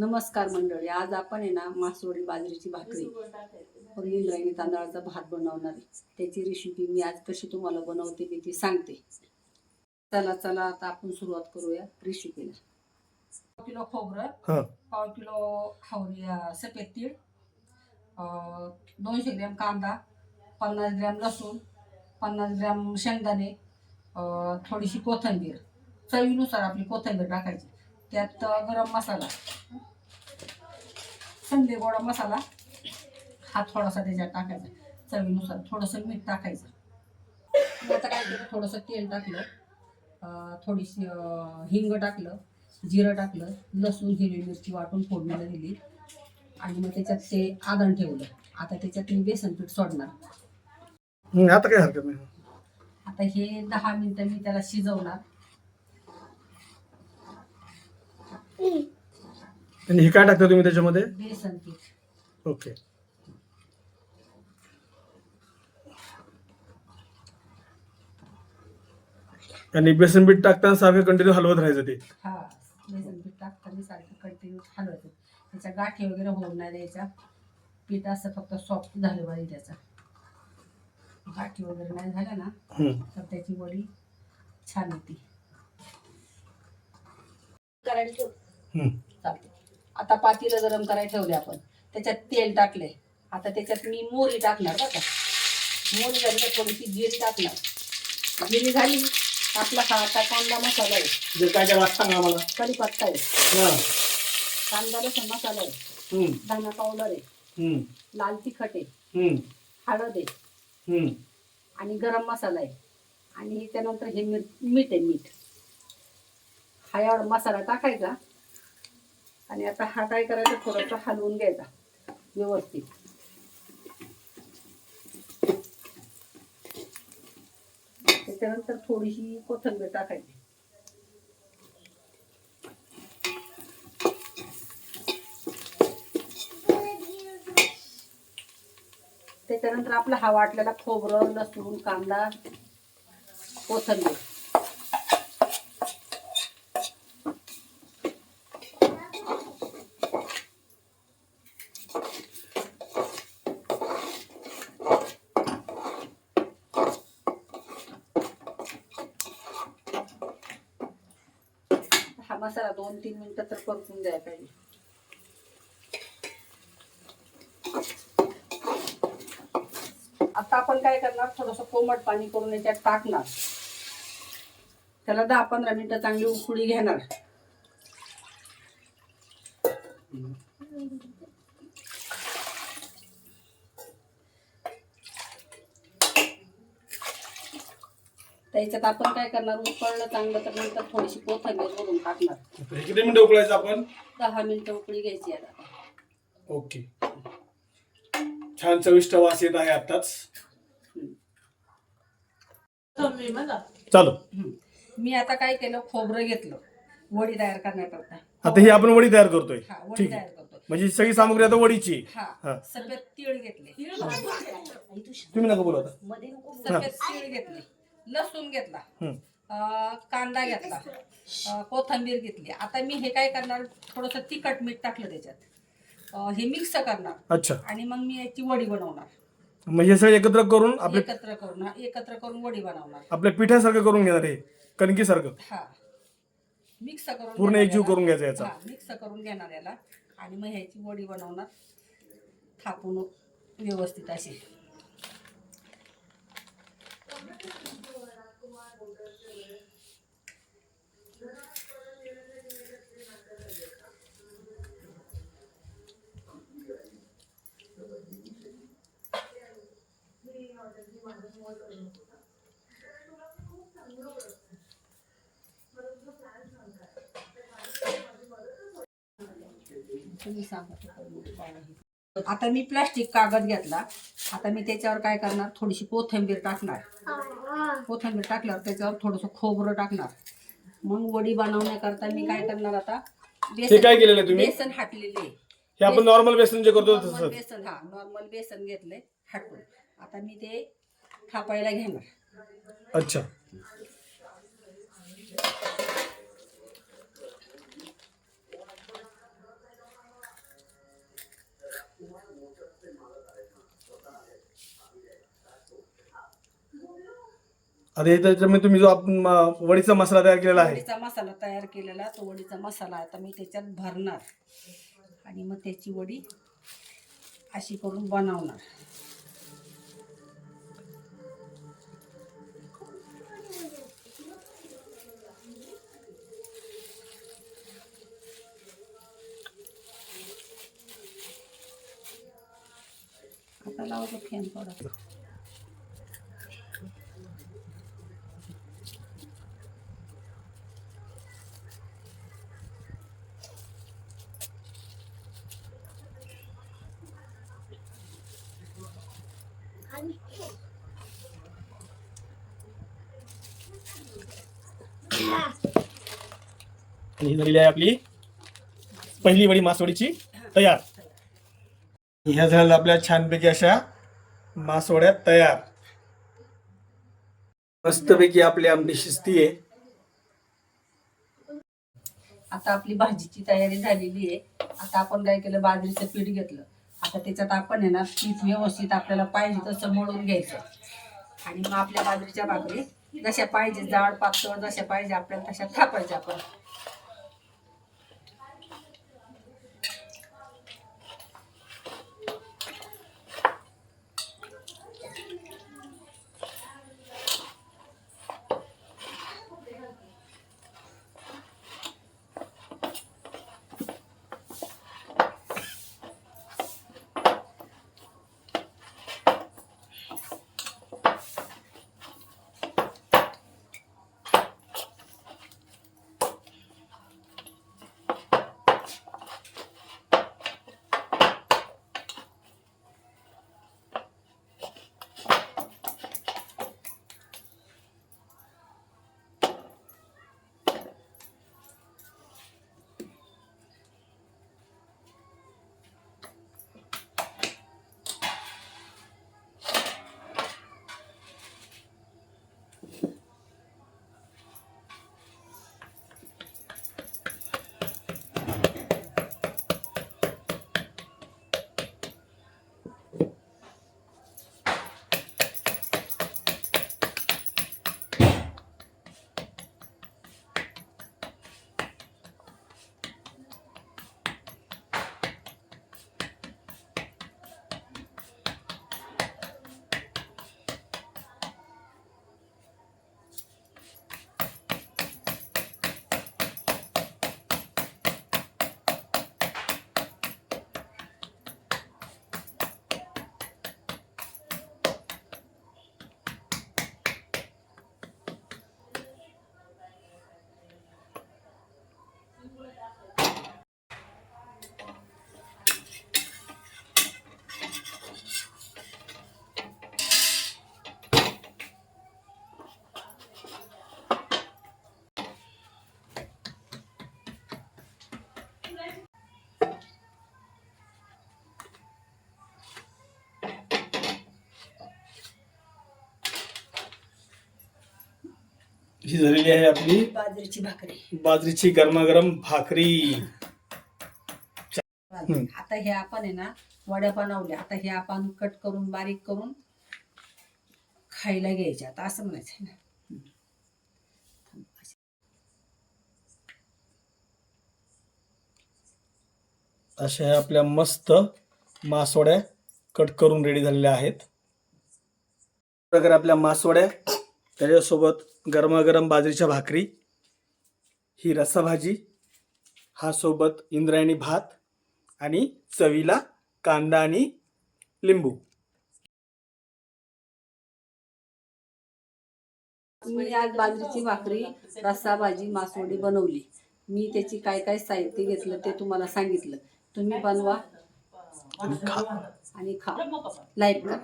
नमस्कार मंडळी आज आपण आहे ना मासवडी बाजरीची भाकरी. व इंद्रायणी तांदळाचा भात बनवणार आहे. त्याची रेसिपी मी आज कशी तुम्हाला बनवते मी ती सांगते. चला चला आता आपण सुरुवात करूया रेसिपीला पाव किलो खोबरं पाव किलो हावरी सफेद तीळ दोनशे ग्रॅम कांदा पन्नास ग्रॅम लसूण पन्नास ग्रॅम शेंगदाणे थोडीशी कोथिंबीर. चवीनुसार आपली कोथिंबीर टाकायची. त्यात गरम मसाला. संडे गोडा मसाला हा थोडासा त्याच्यात टाकायचा. चवीनुसार थोडंसं मीठ टाकायचं. आता काय केलं थोडंसं तेल टाकलं थोडीशी हिंग टाकलं जिरं टाकलं लसूण हिरवी मिरची वाटून फोडणीला दिली. आणि मग त्याच्यात ते आदण ठेवलं. आता त्याच्यात मी बेसन पीठ सोडणार. आता काय हरकत नाही. आता हे दहा मिनिटं मी त्याला शिजवणार. आणि हे काय टाकता तुम्ही त्याच्यामध्ये? बेसन पीठ. ओके. आणि बेसन पीठ टाकताना सारखं कंटिन्यू हलवत राहायचं ते? हा बेसन पीठ टाकताना सारखं कंटिन्यू हलवायचं. त्याच्या गाठी वगैरे होऊन नाही द्यायच्या. पीठ असं फक्त सॉफ्ट झालं पाहिजे त्याचा. गाठी वगैरे नाही झाल्या ना हम्म. तर त्याची वडी छान येते करायला ठेव हम्म. चालते आता पातीला गरम करायला ठेवले आपण. त्याच्यात तेल टाकले. आता त्याच्यात मी मोरी टाकणार बरं का. मोरी झाली तर थोडीशी जिरी टाकणार. जिरी झाली आपला हा आता कांदा मसाला आहे. जे काय काय लागतं आम्हाला? कढीपत्ता आहे. हा. कांदा लसूण मसाला आहे. धना पावडर आहे. लाल तिखट आहे. हळद आहे. आणि गरम मसाला आहे. आणि त्यानंतर हे मीठ मीठ आहे मीठ. हा एवढा मसाला टाकायचा. आणि आता हा काय करायचा? थोडंसं हलवून घ्यायचा. व्यवस्थित. त्याच्यानंतर थोडीशी कोथंबीर टाकायची. त्याच्यानंतर आपला हा वाटलेला खोबरं लसूण कांदा कोथंबीर हा मसाला दोन तीन मिनिटं तर परतून द्यायला पाहिजे. आता आपण काय करणार? थोडंसं कोमट पाणी करून याच्यात टाकणार. त्याला दहा पंधरा मिनिटं चांगली उकळी घेणार. त्याच्यात आपण काय करणार? उकळलं चांगलं तर नंतर थोडीशी कोथिंबीर वरून टाकणार. किती मिनिटं उकळायचं आपण? दहा मिनिटं उकळी घ्यायची आता. ओके. छान चविष्ट वास येत आहे आताच चालू. मी आता काय केलं? खोबरं घेतलं. वडी तयार करण्याकरता. आता ही आपण वडी तयार करतोय. हा वडी ठीक तयार आहे करतो म्हणजे सगळी सामग्री आता वडीची. आहे. हा हा. सफेद तीळ घेतले. तुम्ही नका बोलू आता. सफेद तीळ घेतले. लसूण घेतला हम्म. अं, कांदा घेतला अं, कोथिंबीर घेतली. आता मी हे काय करणार थोडंसं तिखट मीठ टाकलं त्याच्यात. अं, हे मिक्स करणार अच्छा. आणि मग मी याची वडी बनवणार. म्हणजे हे सगळं एकत्र करून आपले एकत्र करून एकत्र करून वडी बनवणार. आपल्या पिठासारखं करून घेणार हे कणकीसारखं? हा. मिक्स करून पूर्ण घेणार एकजीव याला. करून घ्यायचा याचा. हा मिक्स करून घेणार याला. आणि मग ह्याची वडी बनवणार. थापून व्यवस्थित अशी. तुम्ही सांगा. आता मी प्लास्टिक कागद घेतला. आता मी त्याच्यावर काय करणार? थोडीशी कोथिंबीर टाकणार. कोथिंबीर टाकल्यावर त्याच्यावर थोडंसं खोबरं टाकणार. मग वडी बनवण्याकरता मी काय करणार आता? हे काय केलेलं तुम्ही? बेसन हाटलेले. हे आपण नॉर्मल बेसन जे करतो तसं बेसन हा नॉर्मल बेसन घेतले हाटून. आता मी ते थापायला घेणार. अच्छा. अरे त्याच्यामध्ये तुम्ही जो आपण वडीचा मसाला तयार केलेला आहे. वडीचा मसाला तयार केलेला तो वडीचा मसाला आता मी त्याच्यात भरणार. आणि मग त्याची वडी अशी करून बनवणार. आता लावतो फॅन थोडा. आणि ही झालेली आहे आपली पहिली वडी मासवडीची तयार. ह्या झाल्या आपल्या छानपैकी अशा मासवड्या तयार. मस्तपैकी आपली आमटी शिजती आहे. आता आपली भाजीची तयारी झालेली आहे. आता आपण काय केलं बाजरीचं पीठ घेतलं. आता त्याच्यात आपण आहे ना पीठ व्यवस्थित आपल्याला पाहिजे तसं मळून घ्यायचं. आणि मग आपल्या बाजरीच्या भाकरी जशा पाहिजे जाड पातळ जशा पाहिजे आपल्याला तशा थापायच्या आपण ही झालेली आहे आपली बाजरीची भाकरी. बाजरीची गरमागरम भाकरी. हम्म. आता हे आपण आहे ना वड्या बनवल्या. आता हे आपण कट करून बारीक करून खायला घ्यायचे. आता असं म्हणायचं आहे ना. अशा ह्या आपल्या मस्त मासवड्या कट करून रेडी झालेल्या आहेत. प्रकारे आपल्या मासवड्या त्याच्यासोबत गरमागरम बाजरीच्या भाकरी ही रस्साभाजी हा सोबत इंद्रायणी भात आणि चवीला कांदा आणि लिंबू. मी आज बाजरीची भाकरी रस्सा भाजी मासवडी बनवली. मी त्याची काय काय साहित्य घेतलं ते तुम्हाला सांगितलं. तुम्ही बनवा. आणि खा. आणि खा. लाईक करा.